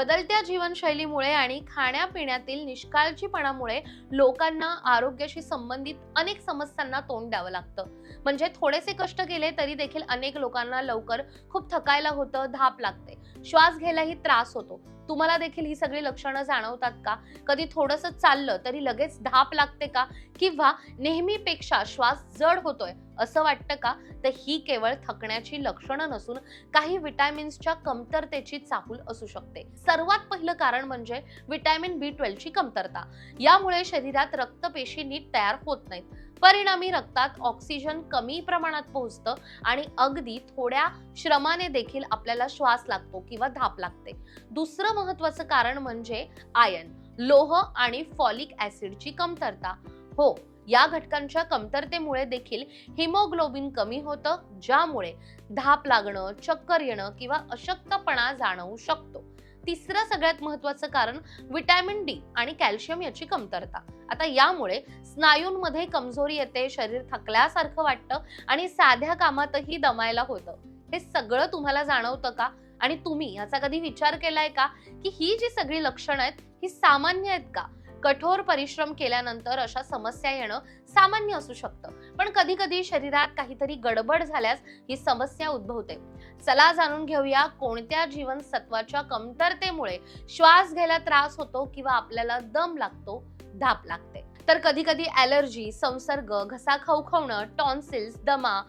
बदलत्या जीवनशैलीमुळे आणि खाण्यापिण्यातील निष्काळजीपणामुळे लोकांना आरोग्याशी संबंधित अनेक समस्यांना तोंड द्यावं लागतं. म्हणजे थोडेसे कष्ट केले तरी देखील अनेक लोकांना लवकर खूप थकायला होतं धाप लागते. श्वास घ्यायलाही त्रास होतो. तुम्हाला देखील ही सगळी लक्षणं जाणवतात का? कधी थोडंसं चाललं तरी लगेच धाप लागते का? किंवा नेहमीपेक्षा श्वास जड होतोय असं वाटतं का? तर ही केवळ थकण्याची लक्षणं नसून काही विटॅमिन्सच्या कमतरतेची चाहूल असू शकते. सर्वात पहिलं कारण म्हणजे विटॅमिन बी ट्वेल्वची कमतरता. यामुळे शरीरात रक्तपेशी नीट तयार होत नाहीत. परिणामी रक्तात ऑक्सिजन कमी प्रमाणात पोहोचतं आणि अगदी थोड्या श्रमाने देखील आपल्याला श्वास लागतो किंवा धाप लागते. दुसरं महत्वाचं कारण म्हणजे आयन लोह आणि फॉलिक ऍसिडची कमतरता. हो या घटकांच्या कमतरतेमुळे देखील हिमोग्लोबिन कमी होतं ज्यामुळे धाप लागणं चक्कर येणं किंवा अशक्तपणा जाणवू शकतो. तिसरं सगळ्यात महत्वाचं कारण विटॅमिन डी आणि कॅल्शियम याची कमतरता. आता यामुळे स्नायूंमध्ये कमजोरी येते शरीर थकल्यासारखं वाटतं आणि साध्या कामातही दमायला होतं. हे सगळं तुम्हाला जाणवतं का? आणि तुम्ही याचा कधी विचार केलाय का? की ही जी सगळी लक्षणं आहेत ही सामान्य आहेत का? कठोर परिश्रम केल्यानंतर अशा समस्या येणं सामान्य असू शकतं. पण कधी कधी शरीरात काहीतरी गडबड झाल्यास ही समस्या उद्भवते. चला जाणून घेऊया कोणत्या जीवनसत्वाच्या कमतरतेमुळे श्वास घ्यायला त्रास होतो किंवा आपल्याला दम लागतो धाप लागते. तर कधी कधी ॲलर्जी संसर्ग घसा खवखवणं टॉन्सिल्स दमा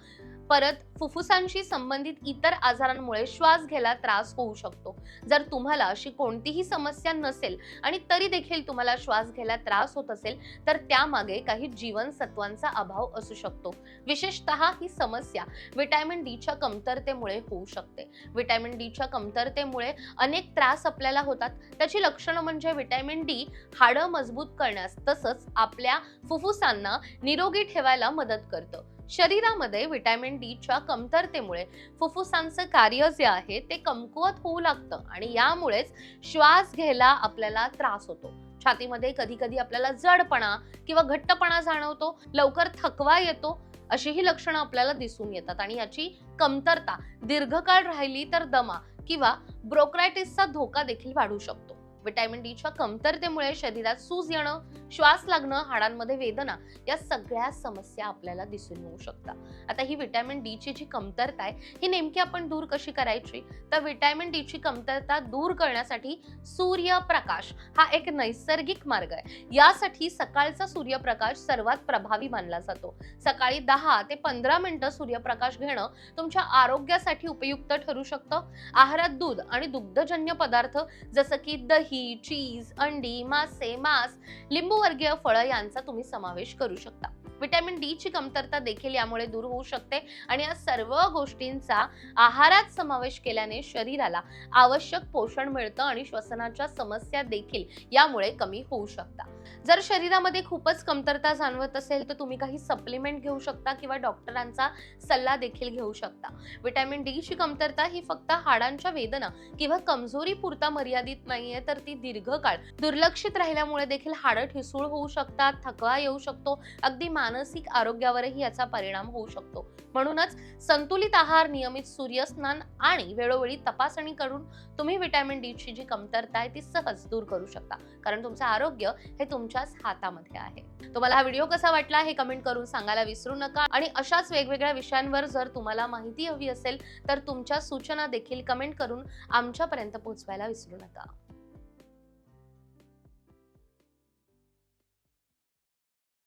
परत फुफ्फुसांशी संबंधित इतर आजारांमुळे श्वास घ्यायला त्रास होऊ शकतो. जर तुम्हाला अशी कोणतीही समस्या नसेल आणि तरी देखील तुम्हाला श्वास घ्यायला त्रास होत असेल तर त्यामागे काही जीवनसत्वांचा अभाव असू शकतो. विशेषतः ही समस्या विटॅमिन डीच्या कमतरतेमुळे होऊ शकते. विटॅमिन डीच्या कमतरतेमुळे अनेक त्रास आपल्याला होतात. त्याची लक्षणं म्हणजे विटॅमिन डी हाडं मजबूत करण्यास तसंच आपल्या फुफ्फुसांना निरोगी ठेवायला मदत करतं. शरीरामध्ये व्हिटॅमिन डीच्या कमतरतेमुळे फुफ्फुसांचं कार्य जे आहे ते कमकुवत होऊ लागतं आणि यामुळेच श्वास घ्यायला आपल्याला त्रास होतो. छातीमध्ये कधी कधी आपल्याला जडपणा किंवा घट्टपणा जाणवतो लवकर थकवा येतो अशी ही लक्षणं आपल्याला दिसून येतात आणि याची कमतरता दीर्घकाळ राहिली तर दमा किंवा ब्रोक्रायटिसचा धोका देखील वाढू शकतो. व्हिटॅमिन डीच्या कमतरतेमुळे शरीरात सूज येणं श्वास लागणं हाडांमध्ये वेदना या सगळ्या समस्या आपल्याला दिसून येऊ शकतात. आता ही विटॅमिन डीची जी कमतरता आहे ही नेमकी आपण दूर कशी करायची? तर विटॅमिन डीची कमतरता दूर करण्यासाठी सूर्यप्रकाश हा एक नैसर्गिक मार्ग आहे. यासाठी सकाळचा सूर्यप्रकाश सर्वात प्रभावी मानला जातो. सकाळी दहा ते पंधरा मिनिटं सूर्यप्रकाश घेणं तुमच्या आरोग्यासाठी उपयुक्त ठरू शकतं. आहारात दूध आणि दुग्धजन्य पदार्थ जसं की दही चीज अंडी मासे मांस लिंबूवर्गीय फळं यांचा तुम्ही समावेश करू शकता. विटॅमिन डी ची कमतरता देखील यामुळे दूर होऊ शकते आणि या सर्व गोष्टींचा आहारात समावेश केल्याने शरीराला आवश्यक पोषण मिळतं आणि श्वसनाच्या समस्या देखील यामुळे कमी होऊ शकतात. जर शरीरामध्ये खूपच कमतरता जाणवत असेल तर तुम्ही काही सप्लिमेंट घेऊ शकता किंवा डॉक्टरांचा सल्ला देखील घेऊ शकता. विटॅमिन डी ची कमतरता ही फक्त हाडांच्या वेदना किंवा कमजोरी पुरता मर्यादित नाहीये तर ती दीर्घकाळ दुर्लक्षित राहिल्यामुळे देखील हाडं ठिसूळ होऊ शकतात थकवा येऊ शकतो अगदी मानसिक आरोग्यावरही याचा परिणाम होऊ शकतो. म्हणूनच संतुलित आहार नियमित सूर्यस्नान आणि वेळोवेळी तपासणी करून तुम्ही विटॅमिन डी ची जी कमतरता आहे ती सहज दूर करू शकता. कारण तुमचं आरोग्य हे तुमच्याच हातामध्ये आहे. तुम्हाला हा व्हिडिओ कसा वाटला हे कमेंट करून सांगायला विसरू नका. आणि अशाच वेगवेगळ्या विषयांवर जर तुम्हाला माहिती हवी असेल तर तुमच्या सूचना देखील कमेंट करून आमच्यापर्यंत पोहोचवायला विसरू नका.